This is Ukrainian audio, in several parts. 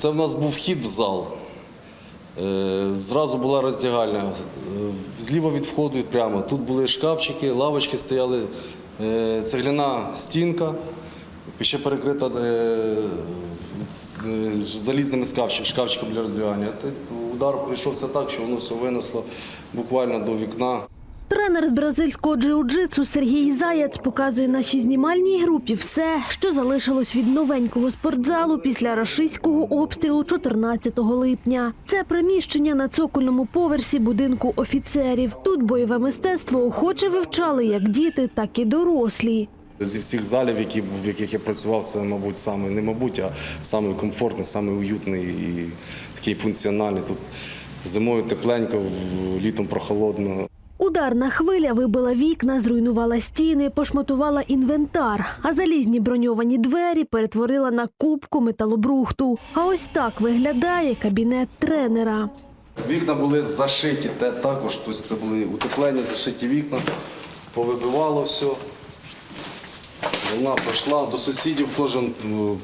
Це в нас був вхід в зал. Е, Зразу була роздягальня. Е, Зліва від входу і прямо. Тут були шкафчики, лавочки стояли, е, цегляна стінка, ще перекрита залізними шкафчиками для роздягання. Удар прийшовся так, що воно все винесло буквально до вікна. Тренер з бразильського джиу-джитсу Сергій Заяц показує нашій знімальній групі все, що залишилось від новенького спортзалу після рашистського обстрілу 14 липня. Це приміщення на цокольному поверсі будинку офіцерів. Тут бойове мистецтво охоче вивчали як діти, так і дорослі. Зі всіх залів, які, в яких я працював, це, мабуть, саме не мабуть, а саме комфортний, саме уютний і такий функціональний. Тут зимою тепленько, літом прохолодно. Ударна хвиля вибила вікна, зруйнувала стіни, пошматувала інвентар, а залізні броньовані двері перетворила на кубку металобрухту. А ось так виглядає кабінет тренера. Вікна були зашиті те також, тобто були утеплені, зашиті вікна, повибивало все. Вона пройшла до сусідів теж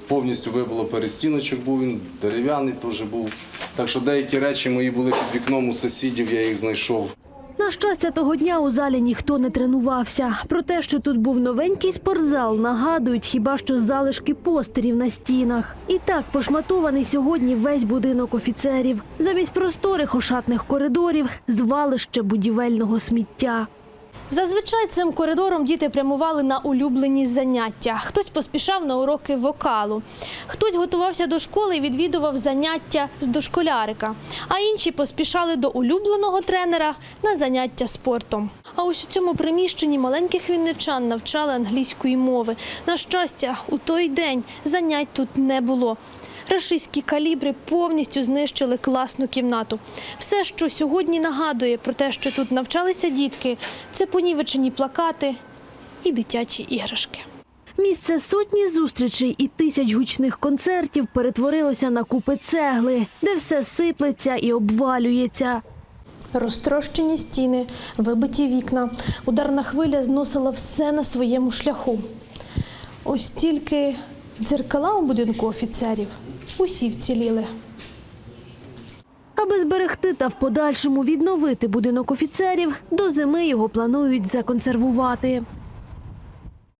повністю вибило перестіночок, був він дерев'яний теж був. Так що деякі речі мої були під вікном у сусідів, я їх знайшов. На щастя, того дня у залі ніхто не тренувався. Про те, що тут був новенький спортзал, нагадують хіба що залишки постерів на стінах. І так пошматований сьогодні весь будинок офіцерів. Замість просторих ошатних коридорів звалище будівельного сміття. Зазвичай цим коридором діти прямували на улюблені заняття. Хтось поспішав на уроки вокалу, хтось готувався до школи і відвідував заняття з дошколярика, а інші поспішали до улюбленого тренера на заняття спортом. А ось у цьому приміщенні маленьких вінничан навчали англійської мови. На щастя, у той день занять тут не було. Рашистські калібри повністю знищили класну кімнату. Все, що сьогодні нагадує про те, що тут навчалися дітки, це понівечені плакати і дитячі іграшки. Місце сотні зустрічей і тисяч гучних концертів перетворилося на купи цегли, де все сиплеться і обвалюється. Розтрощені стіни, вибиті вікна. Ударна хвиля зносила все на своєму шляху. Ось тільки дзеркала у будинку офіцерів усі вціліли. Аби зберегти та в подальшому відновити будинок офіцерів, до зими його планують законсервувати.